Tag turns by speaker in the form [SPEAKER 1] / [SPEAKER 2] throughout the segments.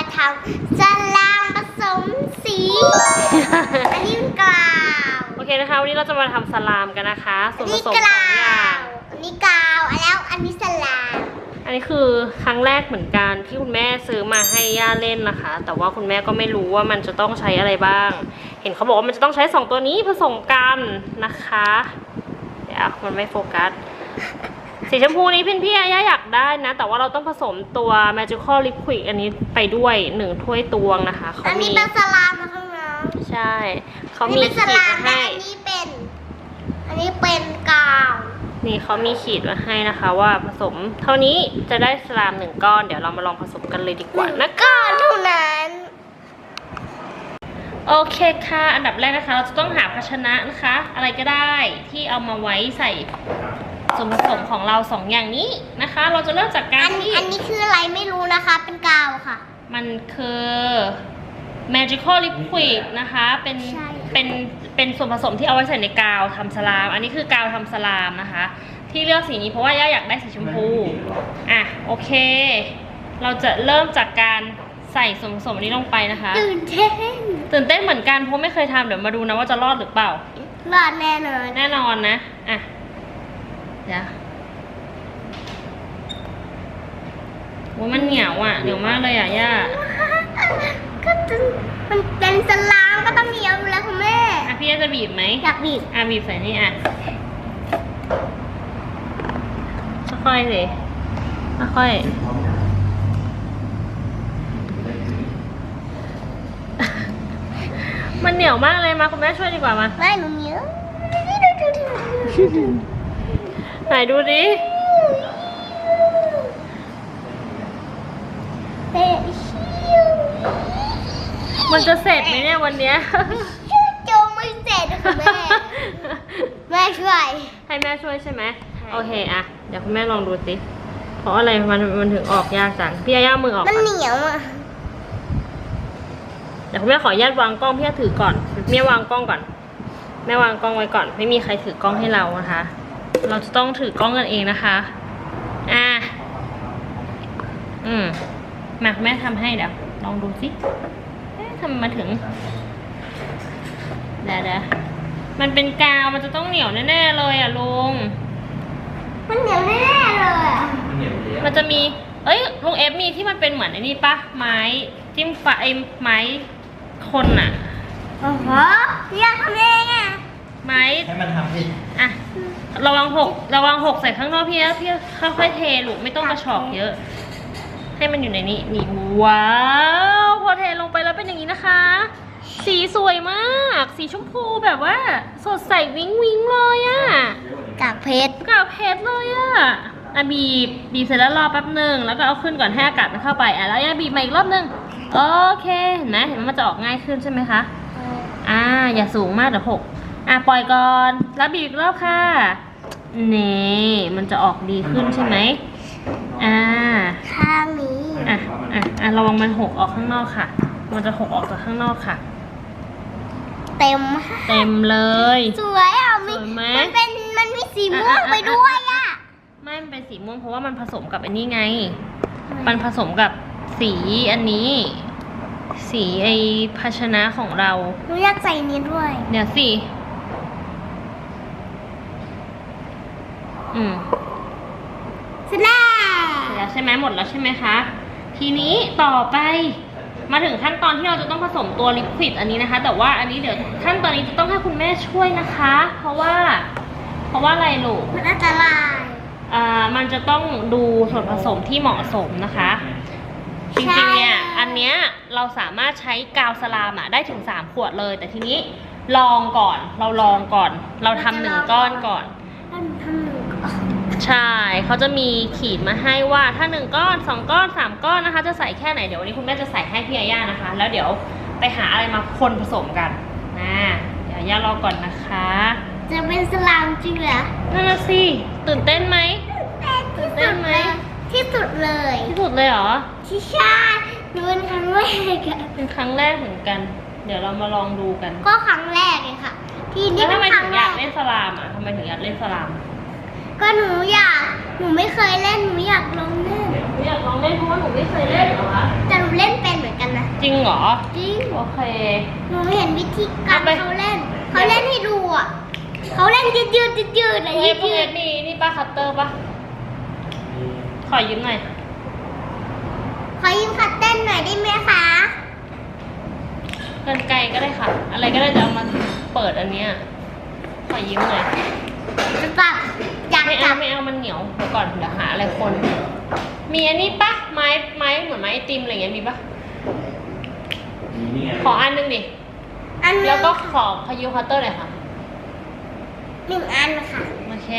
[SPEAKER 1] มาทำสลามผสมสี อันนี้เป็นกาว
[SPEAKER 2] โอเคนะคะ วันนี้เราจะมาทำสลามกันนะคะส่
[SPEAKER 1] อั
[SPEAKER 2] วน
[SPEAKER 1] น
[SPEAKER 2] ผ
[SPEAKER 1] นี้
[SPEAKER 2] สม
[SPEAKER 1] ก
[SPEAKER 2] สอ
[SPEAKER 1] ลาง
[SPEAKER 2] อย่าง
[SPEAKER 1] วอันนี้กาวอันแล้วอันนี้สลาม
[SPEAKER 2] อันนี้คือครั้งแรกเหมือนกันที่คุณแม่ซื้อมาให้ย่าเล่นนะคะ แต่ว่าคุณแม่ก็ไม่รู้ว่ามันจะต้องใช้อะไรบ้าง เห็นเขาบอกว่ามันจะต้องใช้สองตัวนี้ผสมกันนะคะ เดี๋ยวมันไม่โฟกัส สีชมพูนี้พี่พี่ย่าอยากได้นะ แต่ว่าเราต้องผสมตัว Magical Liquid อันนี้ไปด้วยหนึ่งถ้วยตวงนะคะเขา
[SPEAKER 1] อัน
[SPEAKER 2] มี
[SPEAKER 1] นี้เป็นสลามนะคะน้อง
[SPEAKER 2] ใช่เขา
[SPEAKER 1] อัน
[SPEAKER 2] มี
[SPEAKER 1] นี้เป็นส
[SPEAKER 2] ขีด
[SPEAKER 1] ลาม
[SPEAKER 2] มา
[SPEAKER 1] และ
[SPEAKER 2] ให้
[SPEAKER 1] อันนี้เป็น อันนี้เป็นกาว
[SPEAKER 2] นี่เขามีขีดมาให้นะคะ ว่าผสมเท่านี้จะได้สลามหนึ่งก้อน เดี๋ยวเรามาลองผสมกันเลยดีกว่านะ
[SPEAKER 1] ก้อนเท่านั้น
[SPEAKER 2] โอเคค่ะ อันดับแรกนะคะ เราจะต้องหาภาชนะนะคะ อะไรก็ได้ที่เอามาไว้ใส่ ส่วนผสมของเราสองอย่างนี้นะคะ เราจะเริ่มจากการ
[SPEAKER 1] อัน
[SPEAKER 2] ที่
[SPEAKER 1] อันนี้คืออะไรไม่รู้นะคะ เป็นกาวค่ะ
[SPEAKER 2] มันคือ magical liquid นะคะ เป็น
[SPEAKER 1] ใช่
[SPEAKER 2] เป็น เป็นส่วนผสมที่เอาไว้ใส่ในกาวทำสลาม อันนี้คือกาวทำสลามนะคะ ที่เลือกสีนี้เพราะว่าย่าอยากได้สีชมพู อะโอเค เราจะเริ่มจากการใส่ส่วนผสมอันนี้ลงไปนะคะ
[SPEAKER 1] ตื่นเต้น
[SPEAKER 2] ตื่นเต้นเหมือนกันเพราะไม่เคยทำเดี๋ยวมาดูนะว่าจะรอดหรือเปล่า
[SPEAKER 1] รอดแน่นอน
[SPEAKER 2] แน่นอนนะ อะ เดี๋ยวโอ้ยมันเหนียวอะเหนียวมากเลยอะย่า
[SPEAKER 1] ก็จะมันเป็นสลามก็ต้องเหนียวอยู่แล้วคุณแม่
[SPEAKER 2] อะพี่ย่าจะบีบไหม
[SPEAKER 1] อยากบีบ
[SPEAKER 2] อะบีบใส่นี่อะค่อยๆสิค่อยๆมันเหนียวมากเลยมาคุณแม่ช่วยดีกว่ามา
[SPEAKER 1] ไม่หนูเหนียว
[SPEAKER 2] ไหนดูดิ
[SPEAKER 1] เฮ้ยชิว
[SPEAKER 2] มันจะเสร็จไหมเนี่ยวันเนี้ย
[SPEAKER 1] ชิวโจมไม่เสร็จนะคุณแม่ แม่ช่วย
[SPEAKER 2] ให้แม่ช่วยใช่ไหม
[SPEAKER 1] ใช่
[SPEAKER 2] โอเคอะเดี๋ยวคุณแม่ลองดูสิ เพราะอะไรมันมันถึงออกยากจัง พี่ยาย่ามือออก
[SPEAKER 1] มัน
[SPEAKER 2] ก่อน
[SPEAKER 1] เหนียวอะ
[SPEAKER 2] เดี๋ยวคุณแม่ขออนุญาตวางกล้องพี่ยาถือก่อนแม่วางกล้องก่อน แม่วางกล้องไว้ก่อน ไม่มีใครถือกล้องให้เรานะคะ เราจะต้องถือกล้องกันเองนะคะ อะอืม มาคุณแม่ทำให้เดี๋ยว ลองดูสิเอ๊ะทำไมมาถึงเดี๋ยวเดี๋ยวมันเป็นกาว มันจะต้องเหนียวแน่ๆเลยอะลุง
[SPEAKER 1] มันเหนียวแน่ๆเลยอะ
[SPEAKER 2] มันจะมี เอ้ยลุงเอฟมีที่มันเป็นเหมือนไอ้นี่ปะไม้จิ้มไฟไอ้ไม้คนอะ
[SPEAKER 1] โอ้โหอยากทำเองอะ
[SPEAKER 2] ไม้
[SPEAKER 3] ให้มันทำสิ
[SPEAKER 2] อะระวังหกระวังหกใส่ข้างนอกพี่นะพี่ค่อยๆเทลูกไม่ต้องกระชอกเยอะ ให้มันอยู่ในนี้นี่ว้าวพอเทลงไปแล้วเป็นอย่างนี้นะคะ สีสวยมาก สีชมพูแบบว่า สดใสวิ้งวิ้งเลยอะ
[SPEAKER 1] กากเพชร
[SPEAKER 2] กับเพชรเลยอะอะบีบบีบเสร็จแล้วรอแป๊บหนึ่งแล้วก็เอาขึ้นก่อนให้อากาศมันเข้าไปอะแล้วยังบีบมาอีกรอบหนึ่งโอเคเห็นไหมเห็นไหมมันจะออกง่ายขึ้นใช่ไหมคะอ่าอย่าสูงมากเดี๋ยวหก อะปล่อยก่อนแล้วบีบอีกรอบค่ะนี่มันจะออกดีขึ้นใช่ไหมอ่า
[SPEAKER 1] ข้างนี้
[SPEAKER 2] อะอะอะระวังมันหกออกข้างนอกค่ะ มันจะหกออกจากข้างนอกค่ะ
[SPEAKER 1] เต็ม
[SPEAKER 2] เต็มเลย
[SPEAKER 1] สวยอะมี
[SPEAKER 2] สวยไหม
[SPEAKER 1] มันเป็นมันมีสีม่วงไปด้วยอะ
[SPEAKER 2] ไม่มันเป็นสีม่วงเพราะว่ามันผสมกับอันนี้ไง มันผสมกับสีอันนี้ สีไอภาชนะของเรา
[SPEAKER 1] หนูอยากใส่นี้ด้วย
[SPEAKER 2] เดี๋ยวสิ อืม
[SPEAKER 1] สแน่
[SPEAKER 2] เสร็จแล้วใช่ไหมหมดแล้วใช่ไหมคะ ทีนี้ต่อไปมาถึงขั้นตอนที่เราจะต้องผสมตัวลิควิดอันนี้นะคะ แต่ว่าอันนี้เดี๋ยวขั้นตอนนี้จะต้องให้คุณแม่ช่วยนะคะ เพราะว่า เพราะว่าอะไรลูก
[SPEAKER 1] มันอันตราย
[SPEAKER 2] อ่ามันจะต้องดูส่วนผสมที่เหมาะสมนะคะจริงๆเนี่ยอันเนี้ยเราสามารถใช้กาวสลามอะได้ถึง 3 ขวดเลย แต่ทีนี้ลองก่อนเราลองก่อน เราทำหนึ่งก้อนก่อน
[SPEAKER 1] ทำทำหนึ่งก่อน
[SPEAKER 2] ใช่เขาจะมีขีดมาให้ว่าถ้า 1 ก้อน 2 ก้อน 3 ก้อนนะคะ จะใส่แค่ไหนเดี๋ยววันนี้คุณแม่จะใส่ให้พี่อาย่านะคะ แล้วเดี๋ยวไปหาอะไรมาคนผสมกันนะเดี๋ยวย่ารอก่อนนะคะ
[SPEAKER 1] จะเป็นสลามจริงเหรอ
[SPEAKER 2] นั่นน่ะสิตื่นเต้นไหม
[SPEAKER 1] ที่
[SPEAKER 2] เต้
[SPEAKER 1] สุ
[SPEAKER 2] น
[SPEAKER 1] ด
[SPEAKER 2] ไหม
[SPEAKER 1] เลยที่สุดเลย
[SPEAKER 2] ที่สุดเลยเหรอ
[SPEAKER 1] ที่ใช่หนูเป็นครั้งแรกอะ
[SPEAKER 2] เป็นครั้งแรกเหมือนกัน เดี๋ยวเรามาลองดูกัน
[SPEAKER 1] ก็ครั้งแรกเลยค่ะ ทีนี้
[SPEAKER 2] แล้ว
[SPEAKER 1] เป็
[SPEAKER 2] ทำ
[SPEAKER 1] น
[SPEAKER 2] ไม
[SPEAKER 1] ครั้
[SPEAKER 2] ถึ
[SPEAKER 1] ง
[SPEAKER 2] ง
[SPEAKER 1] แร
[SPEAKER 2] อยากกเล่นสลามอะทำไมถึงอยากเล่นสลาม
[SPEAKER 1] ก็หนูอยาก หนูไม่เคยเล่น หนูอยากลองเล่น
[SPEAKER 2] หนูอยากลองเล่นเพราะว่าหนูไม่เคยเล่นเหรอคะ
[SPEAKER 1] แต่หนูเล่นเป็นเหมือน
[SPEAKER 2] เหรอ
[SPEAKER 1] จริง
[SPEAKER 2] โอเค
[SPEAKER 1] หนูเห็นวิธีการ
[SPEAKER 2] เอาไป
[SPEAKER 1] เขาเล่น เขาเล่นให้ดูอะ เขาเล่นยืดยืดยืดยืดอะไร
[SPEAKER 2] เฮ้
[SPEAKER 1] ยื
[SPEAKER 2] ย
[SPEAKER 1] ด
[SPEAKER 2] พวก
[SPEAKER 1] ยื
[SPEAKER 2] เอ็
[SPEAKER 1] ด
[SPEAKER 2] ดนี่นี่ป้าคัตเตอร์ปะขอยืมหน่อย
[SPEAKER 1] ขอยืมคัตเต้นหน่อยได้ไหมคะ
[SPEAKER 2] เกินไกลก็ได้ค่ะ อะไรก็ได้จะเอามาเปิดอันเนี้ยขอยืมหน่อย
[SPEAKER 1] จะจับอยาก
[SPEAKER 2] ไม่
[SPEAKER 1] จั
[SPEAKER 2] เอา
[SPEAKER 1] บ
[SPEAKER 2] ไม่เอามันเหนียวเดี๋ยวก่อนเดี๋ยวหาอะไรคน มีอันนี้ปะไม้ไม้เหมือนไม้ไอติมอะไรเงี้ยมีปะ
[SPEAKER 3] มีนี่ไง
[SPEAKER 2] ขออันหนึงดิ
[SPEAKER 1] อันนึง
[SPEAKER 2] แล้วก็ขอขอยืมคัตเตอร์หน่อยค่ะ
[SPEAKER 1] หนึ่งอันค่ะ
[SPEAKER 2] โอเค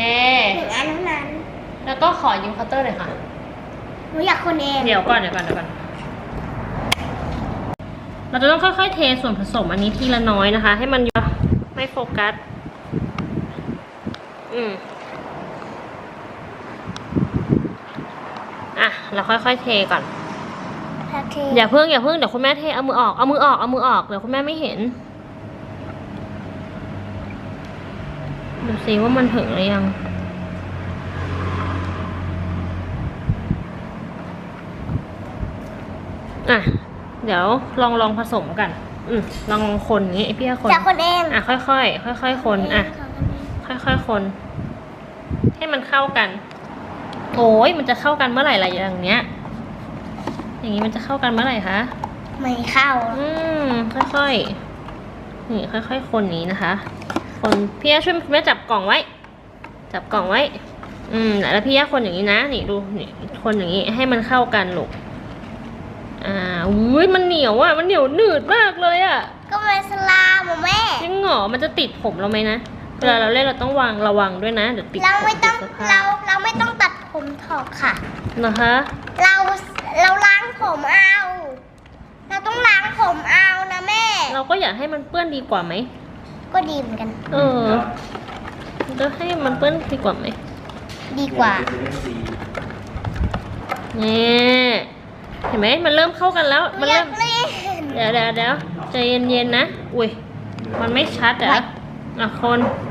[SPEAKER 1] หนึ่งอันเท่านั้น
[SPEAKER 2] แล้วก็ขอยืมคัตเตอร์หน่อยค่ะ
[SPEAKER 1] หนูอยากคนเอง
[SPEAKER 2] เดี๋ยวก่อนเดี๋ยวก่อนเดี๋ยวก่อน เราจะต้องค่อยๆเทส่วนผสมอันนี้ทีละน้อยนะคะ ให้มันไม่โฟกัส อืม อะ เราค่อยๆเทก่อน
[SPEAKER 1] โอเค
[SPEAKER 2] อย่าเพิ่งอย่าเพิ่งเดี๋ยวคุณแม่เทเอามือออกเอามือออกเอามือออกเดี๋ยวคุณแม่ไม่เห็นดูซิว่ามันถึงหรือยังอะ เดี๋ยวลองลองผสมกัน อืมลองลองคนอย่างนี้ไอพี่คน
[SPEAKER 1] อยากคนเอง
[SPEAKER 2] อะค่อยค่อยค่อยค่อยๆคนอะ ค่อยๆคน ให้มันเข้ากัน โอ้ยมันจะเข้ากันเมื่อไหร่ล่ะอย่างเนี้ย อย่างนี้มันจะเข้ากันเมื่อไหร่คะ
[SPEAKER 1] ไม่เข้า
[SPEAKER 2] อืมค่อยๆ นี่ค่อยๆ คนนี้นะคะ คนพี่ย่าช่วยแม่จับกล่องไว้ จับกล่องไว้ อืมแล้วพี่ย่าคนอย่างนี้นะ นี่ดู นี่คนอย่างนี้ให้มันเข้ากันลูก อ่าอุ้ยมันเหนียวอะ มันเหนียวหนืดมากเลยอะ
[SPEAKER 1] ก็เป็นสลามอะแม่
[SPEAKER 2] จริงเหรอมันจะติดผมเราไหมนะ เวลาเราเล่นเราต้องวางระวังด้วยนะเดี๋ยวติด
[SPEAKER 1] เราไม่ต้อง
[SPEAKER 2] ผติดสื้ผ้
[SPEAKER 1] เราเราไม่ต้องตัดผมถอกค่ะ
[SPEAKER 2] เหรอคะ
[SPEAKER 1] เราเราล้างผมเอาเราต้องล้างผมเอานะแม่
[SPEAKER 2] เราก็อยากให้มันเปื้อนดีกว่าไหม
[SPEAKER 1] ก็ดีเหมือนกัน
[SPEAKER 2] เออจะให้มันเปื้อนดีกว่าไหม
[SPEAKER 1] ดีกว่า
[SPEAKER 2] นี่เห็นไหมมันเริ่มเข้ากันแล้ว มัน
[SPEAKER 1] อยา
[SPEAKER 2] เริ่
[SPEAKER 1] ก
[SPEAKER 2] ม
[SPEAKER 1] เล่น
[SPEAKER 2] เดี๋ยวเดี๋ยวเดี๋ยวใจเย็นๆนะ อุ้ย มันไม่ชัดเหรออะคน
[SPEAKER 1] อย่าง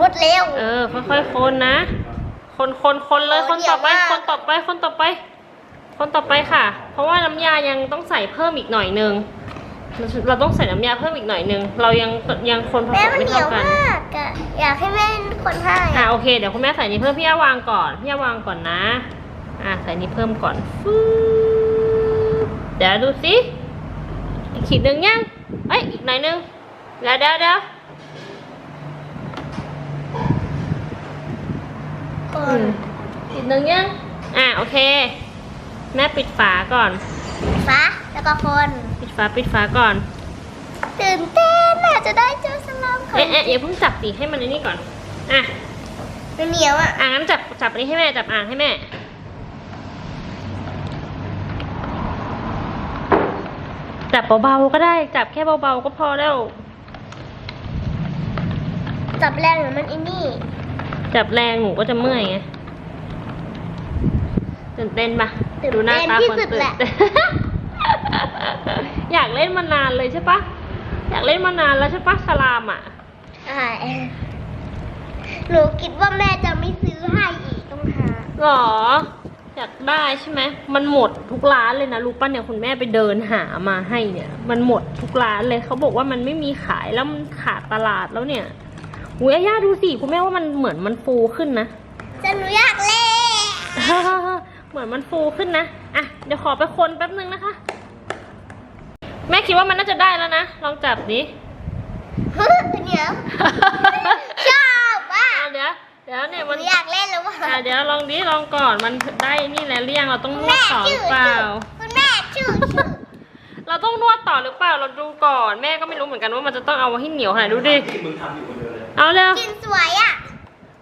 [SPEAKER 1] รวดเร็ว
[SPEAKER 2] เออ ค่อยๆคนนะ คนคนคนเลย
[SPEAKER 1] โอ้
[SPEAKER 2] คนต่อไป
[SPEAKER 1] เดี๋ยว
[SPEAKER 2] ค
[SPEAKER 1] มาก
[SPEAKER 2] นต่อไป คนต่อไป คนต่อไปค่ะ เพราะว่าน้ำยายังต้องใส่เพิ่มอีกหน่อยนึง เราเราต้องใส่น้ำยาเพิ่มอีกหน่อยนึง เรายังยังคนผ
[SPEAKER 1] แม่
[SPEAKER 2] สม
[SPEAKER 1] มัน
[SPEAKER 2] ไม่
[SPEAKER 1] เหนีย
[SPEAKER 2] เท่าวกัน
[SPEAKER 1] มากอะอยากให้แม่เป็นคนให้
[SPEAKER 2] อะโอเค เดี๋ยวคุณแม่ใส่นี้เพิ่มพี่ย่าวางก่อน พี่ย่าวางก่อนนะ อะใส่นี้เพิ่มก่อนฟืบเดี๋ยวดูสิอีกขีดหนึ่งยัง เอ้ยอีกหน่อยนึงเดี๋ยวเดี๋ยวเดี๋ยว
[SPEAKER 1] ค
[SPEAKER 2] อื
[SPEAKER 1] น
[SPEAKER 2] มขีดหนึ่งยัง อะโอเค แม่ปิดฝาก่อน
[SPEAKER 1] ฟ้าแล้วก็คน
[SPEAKER 2] ปิดฝาปิดฝาก่อน
[SPEAKER 1] ตื่นเต้นน่ะจะได้เจอสลามของ
[SPEAKER 2] เอ๊ะเอ๊ะอย่าเพิ่งจับดิให้มันในนี่ก่อน อะ
[SPEAKER 1] มันเหนียวอะ
[SPEAKER 2] อะงั้นจับจับอันนี้ให้แม่จับอ่างให้แม่ จับเบาๆก็ได้จับแค่เบาๆก็พอแล้ว
[SPEAKER 1] จับแรงหรือมันอินี่
[SPEAKER 2] จับแรงหนูก็จะเมื่อยไงตื่นเต้นปะ
[SPEAKER 1] ตื่น
[SPEAKER 2] ดูหน้า
[SPEAKER 1] เต้น
[SPEAKER 2] ตา
[SPEAKER 1] ที่
[SPEAKER 2] คน
[SPEAKER 1] สุด
[SPEAKER 2] ตื่
[SPEAKER 1] แห
[SPEAKER 2] น
[SPEAKER 1] ละ
[SPEAKER 2] เต้นอยากเล่นมานานเลยใช่ปะอยากเล่นมานานแล้วใช่ปะสลามอะ
[SPEAKER 1] ใช่หนูคิดว่าแม่จะไม่ซื้อให้อีกต้องหา
[SPEAKER 2] หรอ อยากได้ใช่ไหมมันหมดทุกร้านเลยนะรู้ป่ะเนี่ยคุณแม่ไปเดินหามาให้เนี่ย มันหมดทุกร้านเลยเขาบอกว่ามันไม่มีขายแล้วมันขาดตลาดแล้วเนี่ย อุ้ยอาย่าดูสิคุณแม่ว่ามันเหมือนมันฟูขึ้นนะ
[SPEAKER 1] จะหนูอยากเล่น
[SPEAKER 2] เหมือนมันฟูขึ้นนะอะเดี๋ยวขอไปคนแป๊บนึงนะคะ แม่คิดว่ามันน่าจะได้แล้วนะลองจับดิ
[SPEAKER 1] เหนียวชอบอะ
[SPEAKER 2] อะเดี๋ยวเดี๋ยวเนี่ย
[SPEAKER 1] ห
[SPEAKER 2] มั
[SPEAKER 1] นู
[SPEAKER 2] น
[SPEAKER 1] อยากเล่นแล้วว่ะ
[SPEAKER 2] อะเดี๋ยวลองดิลองก่อนมันได้นี่แล้วหรือยังเราต้องนว
[SPEAKER 1] แม่
[SPEAKER 2] ดต่อห
[SPEAKER 1] ชื่
[SPEAKER 2] รืออเปล่า
[SPEAKER 1] คุณแม่ชื่อชื่อ
[SPEAKER 2] เราต้องนวดต่อหรือเปล่าเราดูก่อน แม่ก็ไม่รู้เหมือนกันว่ามันจะต้องเอาให้เหนียวขนาดไหนดูดิ
[SPEAKER 3] ที่มึงทำอยู่คนเดียวเลย
[SPEAKER 2] เอาเร็ว
[SPEAKER 1] กินสวยอะ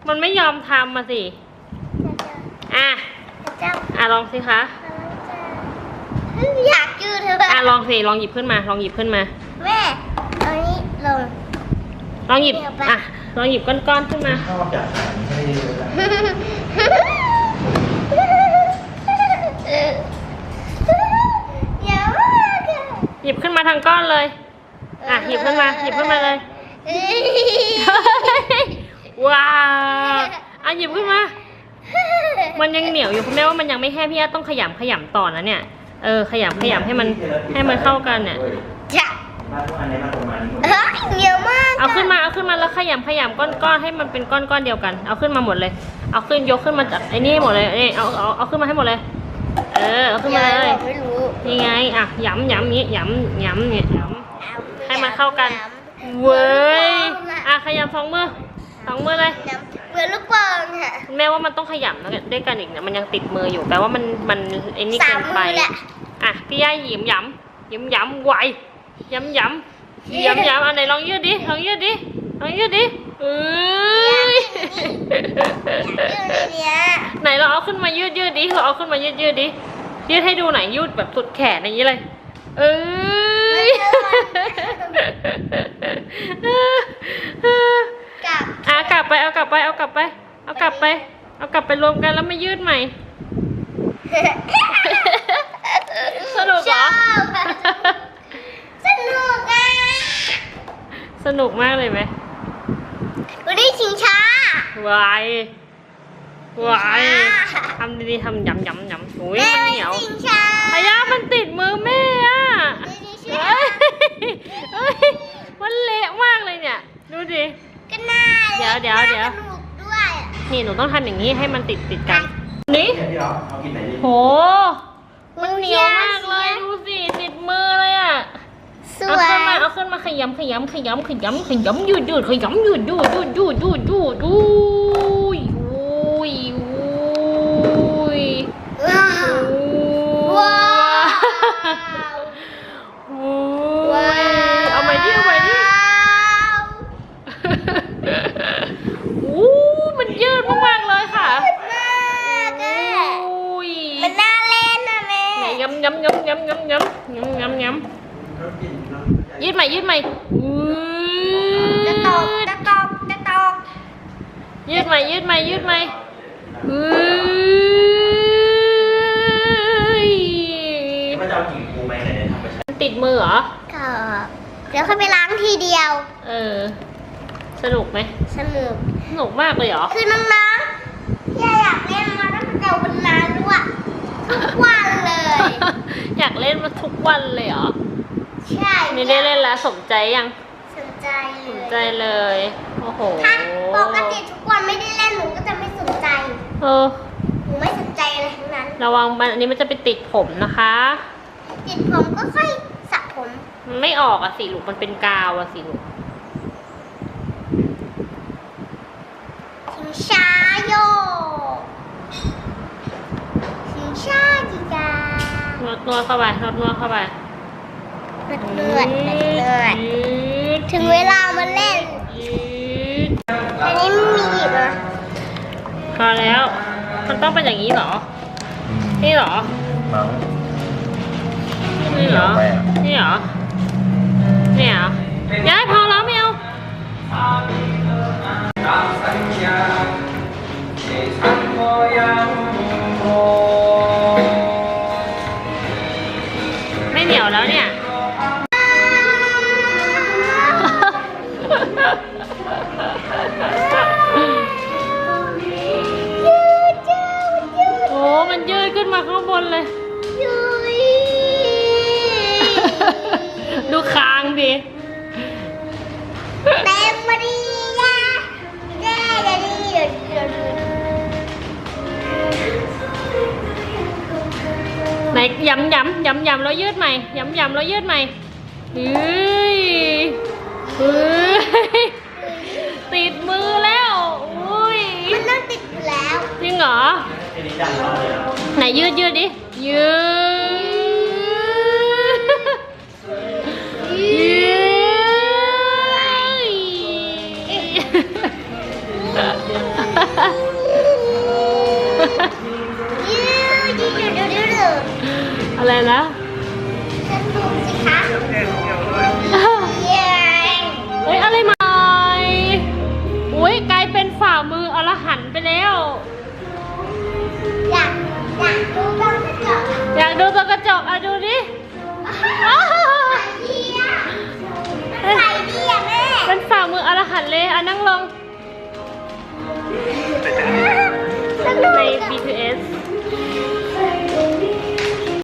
[SPEAKER 2] มันไม่ยอมทำมาสิ อะ
[SPEAKER 1] จะ
[SPEAKER 2] อะลองสิคะ
[SPEAKER 1] อยากยืดเธอ
[SPEAKER 2] อะลองสิ ลองหยิบขึ้นมา ลองหยิบขึ้นมา
[SPEAKER 1] แม่เอานี้ลง
[SPEAKER 2] ลองหยิบ
[SPEAKER 1] เดี๋ยวไป
[SPEAKER 2] อะ ลองหยิบก้อนๆขึ้นมา
[SPEAKER 3] ชอบจัดสรรให้เยอะแล้ว
[SPEAKER 1] เยอะมากอะ
[SPEAKER 2] หยิบขึ้นมาทางก้อนเลย อะ หยิบขึ้นมา หยิบขึ้นมาเลย ว้าวอะหยิบขึ้นมา มันยังเหนียวอยู่คุณแม่ว่ามันยังไม่แห้งพี่ย่าต้องขยำขยำต่อนะเนี่ย เออขยำขยำให้มันให้มันเข้ากันเนี่ย
[SPEAKER 1] จะ
[SPEAKER 3] บ้านทุกอันในมาตรงมัน
[SPEAKER 1] เฮ้ยเหนียวมาก
[SPEAKER 2] เอาขึ้นมาเอาขึ้นมาแล้วขยำขยำก้อนๆให้มันเป็นก้อนๆเดียวกัน เอาขึ้นมาหมดเลย เอาขึ้นยกขึ้นมาจากไอ้นี่ให้หมดเลยนี่เอาเอาเอาขึ้นมาให้หมดเลย เออเอาขึ้นมาเลย
[SPEAKER 1] ไม่รู้
[SPEAKER 2] นี่ไงอะย้ำย้ำนี้ย้ำย้ำเนี่ยย้ำให้มันเข้ากัน เว้ยอะขยำสองมือสองมือเลย
[SPEAKER 1] น้ำเหมือนลูกบอลค่ะ
[SPEAKER 2] แม่ว่ามันต้องขยำแล้วด้วยกันอีกเนี่ยมันยังติดมืออยู่แปลว่ามันมันไอ้นี่
[SPEAKER 1] สา
[SPEAKER 2] เกิ
[SPEAKER 1] ม
[SPEAKER 2] น
[SPEAKER 1] มื
[SPEAKER 2] ไป
[SPEAKER 1] อแหละ
[SPEAKER 2] อะพี่ย่าหยิมย้ำหยิมย้ำไวย้ำย้ำย้ำย้ำอันไหนลองยืดดิลองยืดดิลองยืดดิเอ้ย
[SPEAKER 1] เรื่องเนี้ย
[SPEAKER 2] ไหนเราเอาขึ้นมายืดยืดดิเราเอาขึ้นมายืดยืดดิยืดให้ดูหน่อยยืดแบบสุดแขนอย่างนี้เลยเอ้ย
[SPEAKER 1] กับ
[SPEAKER 2] อะกลับไปเอากลับไปเอากลับไป เอากลับไป เอากลับไปรวมกันแล้วมายืดใหม่ สนุกเหรอ
[SPEAKER 1] ชอบอะสนุกอะ
[SPEAKER 2] สนุกมากเลยไหม
[SPEAKER 1] วันนี้ชิงช้าวา
[SPEAKER 2] ยวายทำดีๆทำยำยำยำอุ้ย
[SPEAKER 1] แม่
[SPEAKER 2] มัน
[SPEAKER 1] ไม่
[SPEAKER 2] เหนียว
[SPEAKER 1] ชิงช้า
[SPEAKER 2] อายามันติดมือแม่อะ
[SPEAKER 1] ไม่ได้
[SPEAKER 2] เอ้
[SPEAKER 1] ช่วย
[SPEAKER 2] ยเอ้ยมันเละมากเลยเนี่ย ดูดิ
[SPEAKER 1] ก็น่า
[SPEAKER 2] เดี๋ยวเดี๋ยวเดี๋ยว
[SPEAKER 1] สนุกด้วยอะ
[SPEAKER 2] นี่หนูต้องทำอย่างนี้ให้มันติดติดกัน นี่
[SPEAKER 3] เนี่ยพี่เอาเอากินไหนดี
[SPEAKER 2] โห มันเหนียวมากเลยดูสิติดมือเลยอะ
[SPEAKER 1] ส
[SPEAKER 2] เอา
[SPEAKER 1] วย
[SPEAKER 2] ขึ้นมาเอาขึ้นมาขยำขยำขยำขยำขยำยืดยืดขยำยืดยืดยืดยืดยืดยืด ยืดใหม่ยืดใหม่อุ้ย
[SPEAKER 1] จะตกจะตกจะตก
[SPEAKER 2] ยืดใหม่ยืดใหม่ยืดใหม่อุ้ย
[SPEAKER 3] ว่าจะเอากิ่งปูไหมไหนๆทำไปใช้
[SPEAKER 2] มันติดมือเหรอ
[SPEAKER 1] ก็เดี๋ยวค่อยไปล้างทีเดียว
[SPEAKER 2] เออ สนุกไหม
[SPEAKER 1] สนุก
[SPEAKER 2] สนุกมากเลยเหรอ
[SPEAKER 1] คือน้องๆที่อยากเล่นมาตั้งแต่วันนั้นด้วยทุกวันเลย
[SPEAKER 2] อยากเล่นมาทุกวันเลยเหรอ
[SPEAKER 1] ใช่
[SPEAKER 2] ไม่ได้เล่นแล้วสมใจยัง
[SPEAKER 1] สนใจ
[SPEAKER 2] ส
[SPEAKER 1] เล
[SPEAKER 2] น
[SPEAKER 1] ย
[SPEAKER 2] ใจเลย โอ้โห
[SPEAKER 1] ถ้าปกติทุกวันไม่ได้เล่นหนูก็จะไม่สนใจ
[SPEAKER 2] เออ
[SPEAKER 1] หนูไม่สนใจอะไรทั้งนั้น
[SPEAKER 2] ระวังมันอันนี้มันจะไปติดผมนะคะ
[SPEAKER 1] ติดผมก็ค่อยสระผม
[SPEAKER 2] มันไม่ออกอะสิลูกมันเป็นกาวอะสิลูก
[SPEAKER 1] ชิงช้าโยกชิงช้าจีจาน
[SPEAKER 2] วดนวดเข้าไปนวดนวดเข้าไป
[SPEAKER 1] เลือดเลือดเลือด
[SPEAKER 2] ยืด
[SPEAKER 1] ถึงเวลามาเล่น
[SPEAKER 2] ยืด
[SPEAKER 1] อันนี้มันมีอีกเหรอ
[SPEAKER 2] พอแล้ว มันต้องเป็นอย่างนี้เหรอ นี่เหรอ
[SPEAKER 3] มั้ง
[SPEAKER 2] นี่เหรอ
[SPEAKER 3] ไม่เอา
[SPEAKER 2] นี่เหรอ นี่เหรอย้ายพอแล้วไม่เอา
[SPEAKER 4] ตามสัญญาที่ฉันก็ยังคง
[SPEAKER 2] ไม่เหนียวแล้วเนี่ย
[SPEAKER 1] ยื
[SPEAKER 2] หม่ย้ำย้ำแล้วยืดใหม่เฮ้ยเฮ้ยติดมือแล้วอุ้ย
[SPEAKER 1] มันต้องติดอยู่แล้ว
[SPEAKER 2] จริงเหรอ
[SPEAKER 3] ไอ้นี่ดังมากเลยอะ
[SPEAKER 2] ไหนยืดยืดดิ ยืด ยืด
[SPEAKER 1] ยืดยืดยืดยืดยืด
[SPEAKER 2] อะไรนะ